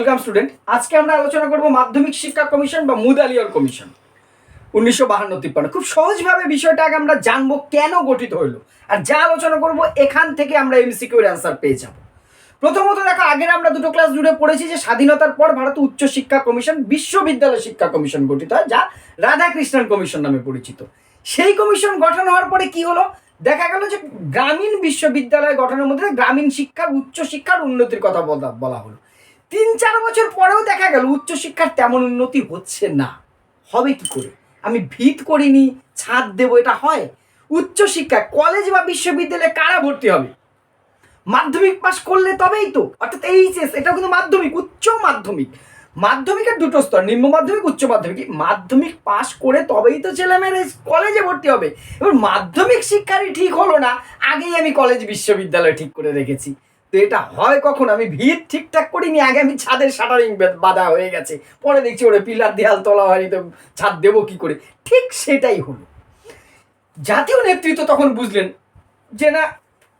Welcome student আজকে আমরা আলোচনা করব মাধ্যমিক শিক্ষা কমিশন বা মুদালিয়র কমিশন। উনিশশো বাহান্ন তিপ্পান্ন। খুব সহজভাবে বিষয়টা আগে আমরা জানব কেন গঠিত হইল। আর যা আলোচনা করব, এখান থেকে আমরা এমসিকিউর অ্যান্সার পেয়ে যাব। প্রথমত দেখো, আগের আমরা দুটো ক্লাস জুড়ে পড়েছি যে স্বাধীনতার পর ভারত উচ্চ শিক্ষা কমিশন, বিশ্ববিদ্যালয় শিক্ষা কমিশন গঠিত হয়, যা রাধাকৃষ্ণন কমিশন নামে পরিচিত। সেই কমিশন গঠন হওয়ার পরে কি হলো? দেখা গেল যে গ্রামীণ বিশ্ববিদ্যালয় গঠনের মধ্যে গ্রামীণ শিক্ষার, উচ্চ শিক্ষার উন্নতির কথা বলা বলা হলো। তিন চার বছর পরেও দেখা গেল উচ্চশিক্ষার তেমন উন্নতি হচ্ছে না। হবে কি করে? আমি ভিত করিনি, ছাদ দেবো, এটা হয়? উচ্চশিক্ষা কলেজ বা বিশ্ববিদ্যালয়ে কারা ভর্তি হবে? মাধ্যমিক পাশ করলে তবেই তো। অর্থাৎ এইচএস এটা কিন্তু মাধ্যমিক, উচ্চ মাধ্যমিক। মাধ্যমিকের দুটো স্তর, নিম্ন মাধ্যমিক, উচ্চ মাধ্যমিক। মাধ্যমিক পাশ করে তবেই তো ছেলেমেয়েরা কলেজে ভর্তি হবে। এবার মাধ্যমিক শিক্ষারই ঠিক হলো না, আগেই আমি কলেজ বিশ্ববিদ্যালয় ঠিক করে রেখেছি। তো এটা হয় কখন? আমি ভিত ঠিকঠাক করিনি, আগে আমি ছাদের শাটারিং বাঁধা হয়ে গেছে। পরে দেখছি ওরে পিলার দেয়াল তোলা হয়নি, তো ছাদ দেবো কি করে? ঠিক সেটাই হলো। জাতীয় নেতৃত্ব তখন বুঝলেন যে না,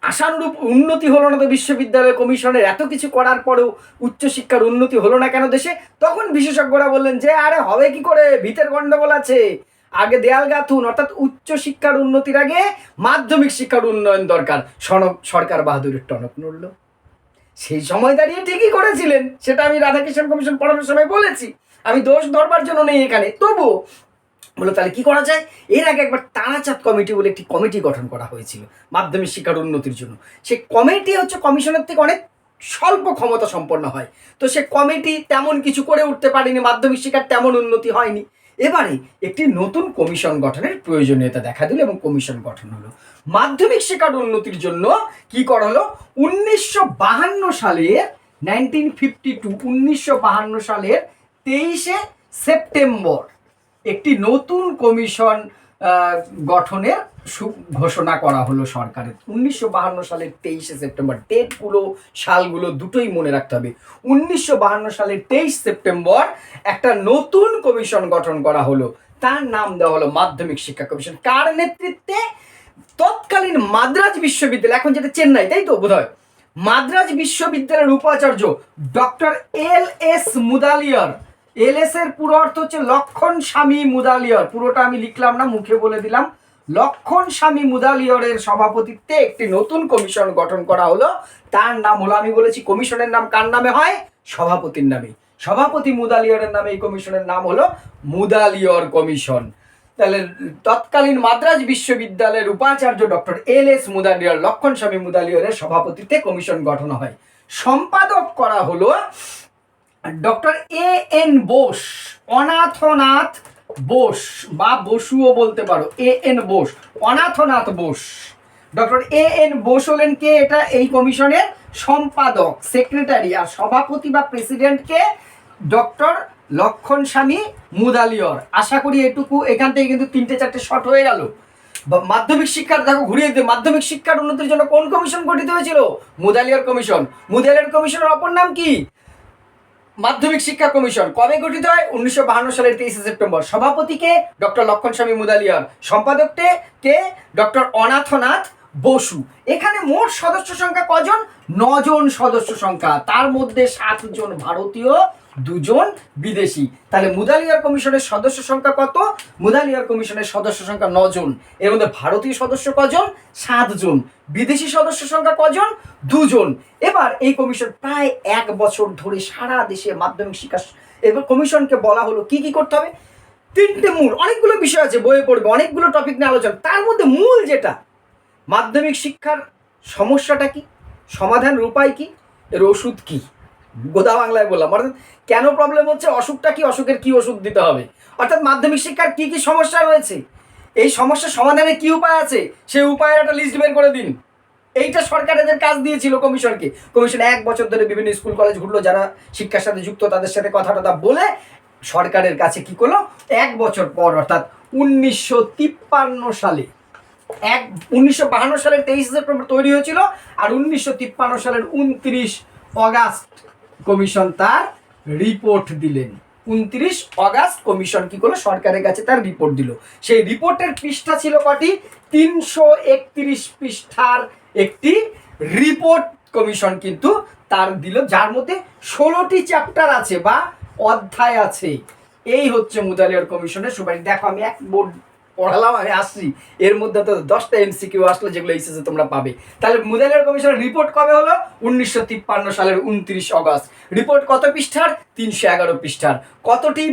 আশানুরূপ উন্নতি হলো না তো বিশ্ববিদ্যালয় কমিশনের, এত কিছু করার পরেও উচ্চশিক্ষার উন্নতি হলো না কেন দেশে? তখন বিশেষজ্ঞরা বললেন যে, আরে হবে কি করে? ভিতের গন্ডগোল আছে। আগে দেয়াল গাথুন, অর্থাৎ উচ্চ শিক্ষার উন্নতির আগে মাধ্যমিক শিক্ষার উন্নয়ন দরকার। সনক, সরকার বাহাদুরের টনক নড়ল। সেই সময় দাঁড়িয়ে ঠিকই করেছিলেন, সেটা আমি রাধাকৃষ্ণ কমিশন পড়ানোর সময় বলেছি। আমি দোষ ধরবার জন্য নেই এখানে। তবুও বলো, তাহলে কি করা যায়? এর আগে একবার তারাচাঁদ কমিটি বলে একটি কমিটি গঠন করা হয়েছিল মাধ্যমিক শিক্ষার উন্নতির জন্য। সে কমিটি হচ্ছে কমিশনের থেকে অনেক স্বল্প ক্ষমতা সম্পন্ন হয়। তো সে কমিটি তেমন কিছু করে উঠতে পারেনি, মাধ্যমিক শিক্ষার তেমন উন্নতি হয়নি। এবারে একটি নতুন কমিশন গঠনের প্রয়োজনীয়তা দেখা দিল এবং কমিশন গঠন হলো। মাধ্যমিক শিক্ষার উন্নতির জন্য কি করা হলো? উনিশশো বাহান্ন সালের নাইনটিন ফিফটি টু উনিশশো বাহান্ন সালের তেইশে সেপ্টেম্বর একটি নতুন কমিশন আহ, গঠনের ঘোষণা করা হলো সরকারের। উনিশশো বাহান্ন সালের তেইশে সেপ্টেম্বর। ডেটগুলো সালগুলো দুটোই মনে রাখতে হবে। উনিশশো বাহান্ন সালের তেইশ সেপ্টেম্বর একটা নতুন কমিশন গঠন করা হলো। তার নাম দেওয়া হলো মাধ্যমিক শিক্ষা কমিশন। কার নেতৃত্বে? তৎকালীন মাদ্রাজ বিশ্ববিদ্যালয় এখন যেটা চেন্নাই তাই তো? বোধ মাদ্রাজ বিশ্ববিদ্যালয়ের উপাচার্য doctor L S Mudaliar. L S এর পুরো অর্থ হচ্ছে লক্ষণ স্বামী মুদালিয়র। পুরোটা আমি লিখলাম না, মুখে বলে দিলাম। লক্ষণ স্বামী মুদালিয়রের সভাপতিত্বে একটি নতুন কমিশন গঠন করা হলো। তার নাম হলো, আমি বলেছি, কমিশনের নাম কার নামে হয়? সভাপতির নামে। সভাপতি মুদালিয়রের নামে এই কমিশনের নাম হলো মুদালিয়র কমিশন। তাহলে তৎকালীন মাদ্রাজ বিশ্ববিদ্যালয়ের উপাচার্য ডক্টর এল এস মুদালিয়র, লক্ষণ স্বামী মুদালিয়রের সভাপতিত্বে কমিশন গঠন হয়। সম্পাদক করা হলো doctor A N Bose, Anathnath Bose, বা বসুও বলতে পারো, A N Bose, Anathnath Bose. Doctor A N Bose হলেন কে? এটা এই কমিশনের সম্পাদক, সেক্রেটারি আর সভাপতি বা প্রেসিডেন্টকে ডক্টর লক্ষণ স্বামী মুদালিয়র। আশা করি এটুকু এখান থেকে কিন্তু তিনটে চারটে শর্ট হয়ে গেল। মাধ্যমিক শিক্ষার, দেখো ঘুরিয়ে দিতে, মাধ্যমিক শিক্ষার উন্নতির জন্য কোন কমিশন গঠিত হয়েছিল? মুদালিয়ার কমিশন। মুদালিয়ার কমিশনের অপর নাম কি? মাধ্যমিক শিক্ষা কমিশন কবে গঠিত হয়? উনিশশো বাহান্ন সালের তেইশে সেপ্টেম্বর। সভাপতিকে ডক্টর লক্ষণ স্বামী মুদালিয়ার, সম্পাদককে কে? ডক্টর অনাথনাথ বসু। এখানে মোট সদস্য সংখ্যা কজন? নজন সদস্য সংখ্যা। তার মধ্যে সাতজন ভারতীয়। দুজন বিদেশি। তাহলে মুদালিয়ার কমিশনের সদস্য সংখ্যা কত? মুদালিয়ার কমিশনের সদস্য সংখ্যা নজন। এর মধ্যে ভারতীয় সদস্য কজন? সাতজন। বিদেশি সদস্য সংখ্যা কজন? দুজন। এবার এই কমিশন প্রায় এক বছর ধরে সারা দেশে মাধ্যমিক শিক্ষা এবার কমিশনকে বলা হলো, কি কি করতে হবে? তিনটে মূল, অনেকগুলো বিষয় আছে, বইয়ে পড়বে, অনেকগুলো টপিক নিয়ে আলোচনা। তার মধ্যে মূল যেটা, মাধ্যমিক শিক্ষার সমস্যাটা কি? সমাধানের উপায় কি? এর ওষুধ কি? গোদা বাংলায় বললাম। অর্থাৎ কেন প্রবলেম হচ্ছে? অসুখটা কি? অসুখের কি ওষুধ দিতে হবে? অর্থাৎ মাধ্যমিক শিক্ষার কি কি সমস্যা রয়েছে? এই সমস্যা সমাধানের কি উপায় আছে? সেই উপায়ের একটা লিস্ট বের করে দিন। এইটা সরকার এদের কাজ দিয়েছিল কমিশনকে। কমিশন এক বছর ধরে বিভিন্ন স্কুল, কলেজ ঘুরলো। যারা শিক্ষার সাথে যুক্ত, তাদের সাথে কথা টথা বলে সরকারের কাছে কি করল? এক বছর পর, অর্থাৎ উনিশশো তিপ্পান্ন সালে, এক উনিশশো বাহান্ন সালের তেইশে সেপ্টেম্বর তৈরি হয়েছিল। আর উনিশশো তিপ্পান্ন সালের উনত্রিশ অগাস্ট কমিশন তার রিপোর্ট দিলেন। উনত্রিশ অগাস্ট কমিশন কি করল? সরকারের কাছে তার রিপোর্ট দিল। সেই রিপোর্টের পৃষ্ঠা ছিল কটি? তিনশো একত্রিশ পৃষ্ঠার একটি রিপোর্ট কমিশন কিন্তু তার দিল, যার মধ্যে ষোলোটি চ্যাপ্টার আছে বা অধ্যায় আছে। এই হচ্ছে মুদালিয়ার কমিশনের সুপারিশ। দেখো আমি এক বোর্ড পড়ালাম, আমি আসছি। এর মধ্যে তো দশটা এমসিকিউ আসলো, যেগুলো এসেছে তোমরা পাবে। তাহলে মুদালিয়ার কমিশনের রিপোর্ট কবে হলো? উনিশশো তিপ্পান্ন সালের উনত্রিশ অগস্ট। রিপোর্ট কত পৃষ্ঠার? তিনশো এগারো পৃষ্ঠার। কতটি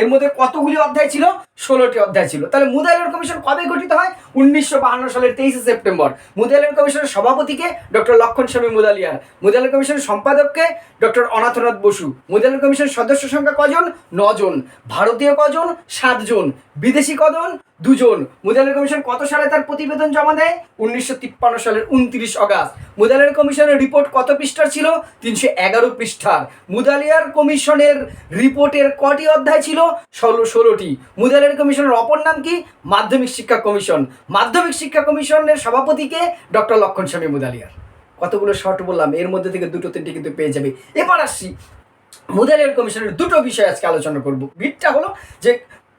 এর মধ্যে কতগুলি অধ্যায় ছিল? ষোলোটি অধ্যায় ছিল। তাহলে মুদালিয়ার কমিশন কবে গঠিত হয়? উনিশশো বাহান্ন সালের তেইশে সেপ্টেম্বর। মুদালিয়ার কমিশনের সভাপতিকে ডক্টর লক্ষণ স্বামী মুদালিয়ার। মুদালিয়ার কমিশনের সম্পাদককে ডক্টর অনাথনাথ বসু। মুদালিয়ার কমিশনের সদস্য সংখ্যা কজন? নজন। ভারতীয় কজন? সাতজন। বিদেশি কজন? দুজন। মুদালিয়ার কমিশন কত সালে তার প্রতিবেদন জমা দেয়? উনিশশো তিপ্পান্ন সালের উনত্রিশ অগাস্ট। মুদালিয়ার কমিশনের রিপোর্ট কত পৃষ্ঠার ছিল? তিনশো এগারো পৃষ্ঠার। মুদালিয়ার কমিশনের রিপোর্টের কটি অধ্যায় ছিল? ষোলো, ষোলোটি। মুদালিয়ার কমিশনের অপর নাম কি? মাধ্যমিক শিক্ষা কমিশন। মাধ্যমিক শিক্ষা কমিশনের সভাপতিকে ডক্টর লক্ষণ স্বামী মুদালিয়ার। কতগুলো শর্ট বললাম, এর মধ্যে থেকে দুটো, তিনটে কিন্তু পেয়ে যাবে। এবার আসছি। মুদালিয়ার কমিশনের দুটো বিষয় আজকে আলোচনা করব। ভিটটা হলো যে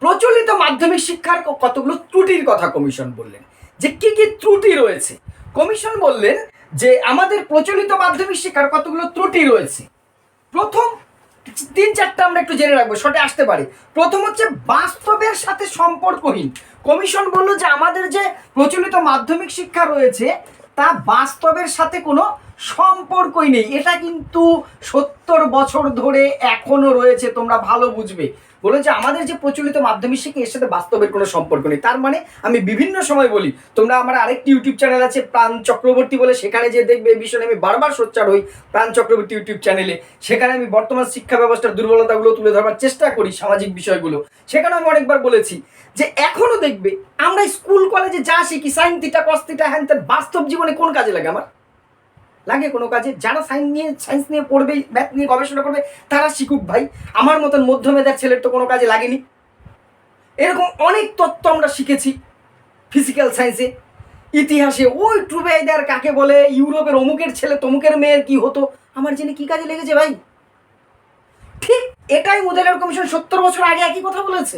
প্রচলিত মাধ্যমিক শিক্ষার কতগুলো ত্রুটির কথা কমিশন বললেন। যে কি কি ত্রুটি রয়েছে? কমিশন বললেন যে আমাদের প্রচলিত মাধ্যমিক শিক্ষার কতগুলো ত্রুটি রয়েছে। প্রথম তিন চারটা আমরা একটু জেনে রাখব শটে আসতে পারে। প্রথম হচ্ছে বাস্তবের সাথে সম্পর্কহীন। কমিশন বলল যে আমাদের যে প্রচলিত মাধ্যমিক শিক্ষা রয়েছে, তা বাস্তবের সাথে কোনো সম্পর্কই নেই। এটা কিন্তু সত্তর বছর ধরে এখনও রয়েছে তোমরা ভালো বুঝবে। বলে যে আমাদের যে প্রচলিত মাধ্যমিক শিক্ষা এর সাথে বাস্তবের কোনো সম্পর্ক নেই। তার মানে আমি বিভিন্ন সময় বলি তোমরা আমার আরেকটি ইউটিউব চ্যানেল আছে প্রাণ চক্রবর্তী বলে সেখানে যে দেখবে এই বিষয়ে আমি বারবার সোচ্চার হই প্রাণ চক্রবর্তী ইউটিউব চ্যানেলে। সেখানে আমি বর্তমান শিক্ষা ব্যবস্থার দুর্বলতাগুলো তুলে ধরবার চেষ্টা করি সামাজিক বিষয়গুলো। সেখানে আমি অনেকবার বলেছি যে এখনও দেখবে আমরা স্কুল কলেজে যা শিখি সাইন থিটা কস থিটা হ্যান ত্যান, বাস্তব জীবনে কোন কাজে লাগে আমার? লাগে কোনো কাজে, যারা সাইন্স নিয়ে সায়েন্স নিয়ে পড়বে ম্যাথ নিয়ে গবেষণা করবে, তারা শিখুক ভাই। আমার মতন মধ্যমেধার ছেলের তো কোনো কাজে লাগেনি। এরকম অনেক তত্ত্ব আমরা শিখেছি ফিজিক্যাল সায়েন্সে ইতিহাসে ওই ট্রুবেদার কাকে বলে, ইউরোপের অমুকের ছেলে, তমুকের মেয়ের কি হতো? আমার জেনে কি কাজে লেগেছে ভাই? ঠিক এটাই মুদালিয়ার কমিশন সত্তর বছর আগে একই কথা বলেছে,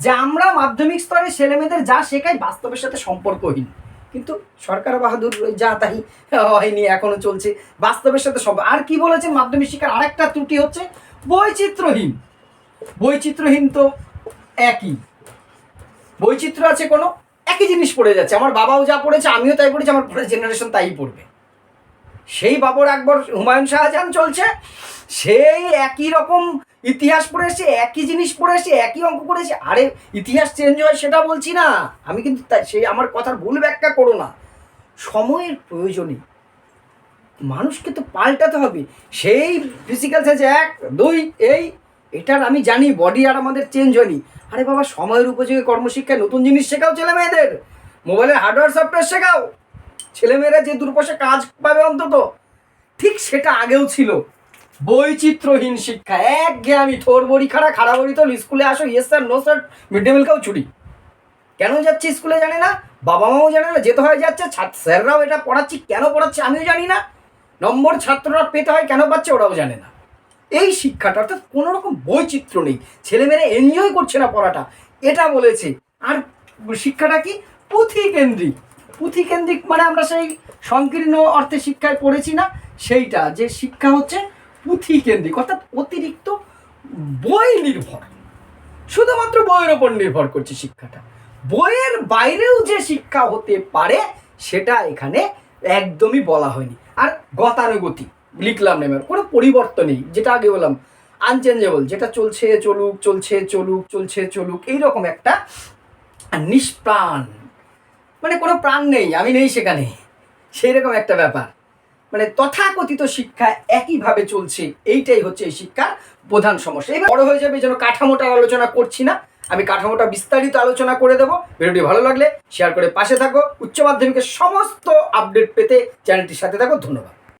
যে আমরা মাধ্যমিক স্তরে ছেলেমেয়েদের যা শেখাই বাস্তবের সাথে সম্পর্কহীন। কিন্তু সরকার বাহাদুর যা তাই হয়নি, এখনও চলছে। বাস্তবের সাথে সব আর কি বলেছে মাধ্যমিক শিক্ষার আরেকটা ত্রুটি হচ্ছে? বৈচিত্র্যহীন। বৈচিত্র্যহীন তো একই। বৈচিত্র্য আছে কোনো, একই জিনিস পড়ে যাচ্ছে। আমার বাবাও যা পড়েছে, আমিও তাই পড়েছি, আমার পরের জেনারেশন তাই পড়বে। সেই বাবর আকবর হুমায়ুন শাহজাহান চলছে, সেই একই রকম ইতিহাস পড়ে একই জিনিস পড়ে একই অঙ্ক করে এসছে। আরে, ইতিহাস চেঞ্জ হয় সেটা বলছি না। আমি কিন্তু তাই সেই আমার কথার ভুল ব্যাখ্যা করো না। সময়ের প্রয়োজনে মানুষকে তো পাল্টাতে হবে। সেই ফিজিক্যাল সাইন্স এক, দুই, এই, এটার আমি জানি বডি আর আমাদের চেঞ্জ হয়নি। আরে বাবা, সময়ের উপযোগী কর্মশিক্ষায় নতুন জিনিস শেখাও ছেলে মেয়েদের। মোবাইলের হার্ডওয়্যার সফটওয়্যার শেখাও। ছেলেমেয়েরা যে দুর্পশে কাজ পাবে অন্তত। ঠিক সেটা আগেও ছিল। বৈচিত্র্যহীন শিক্ষা। এক আমি থোর বড়ি খাড়া খাড়া বড়ি তো স্কুলে আসো yes sir no sir mid day meal খাও, ছুটি। কেন যাচ্ছে স্কুলে জানে না? বাবা মাও জানে না, যেতে হয় যাচ্ছে, ছাত্র স্যাররাও এটা পড়াচ্ছি, কেন পড়াচ্ছে আমিও জানি না। নম্বর ছাত্ররা পেতে হয়, কেন পাচ্ছে ওরাও জানে না। এই শিক্ষাটা অর্থাৎ কোনো রকম বৈচিত্র্য নেই। ছেলেমেয়েরা এনজয় করছে না পড়াটা। এটা বলেছে। আর শিক্ষাটা কি? পুঁথি কেন্দ্রিক পুঁথি কেন্দ্রিক মানে আমরা সেই সংকীর্ণ অর্থে শিক্ষায় পড়েছি না, সেইটা যে শিক্ষা হচ্ছে পুঁথি কেন্দ্রিক অর্থাৎ অতিরিক্ত বই নির্ভর। শুধুমাত্র বইয়ের ওপর নির্ভর করছে শিক্ষাটা। বইয়ের বাইরেও যে শিক্ষা হতে পারে, সেটা এখানে একদমই বলা হয়নি। আর গতানুগতিক, লিখলাম না এবার, কোনো পরিবর্তন নেই, যেটা আগে বললাম আনচেঞ্জেবল যেটা চলছে, চলুক চলছে চলুক চলছে, চলুক, এইরকম একটা নিষ্প্রাণ। মানে কোনো প্রাণ নেই, আমি নেই সেখানে। সেই রকম একটা ব্যাপার। মানে তথাকথিত শিক্ষা একইভাবে চলছে। এইটাই হচ্ছে এই শিক্ষার প্রধান সমস্যা। এবার বড় হয়ে যাবে যেন কাঠামোটা কাঠামোটার আলোচনা করছি না। আমি কাঠামোটা বিস্তারিত আলোচনা করে দেবো। ভিডিওটি ভালো লাগলে শেয়ার করে পাশে থাকো। উচ্চ মাধ্যমিকের সমস্ত আপডেট পেতে চ্যানেলটির সাথে থাকো। ধন্যবাদ।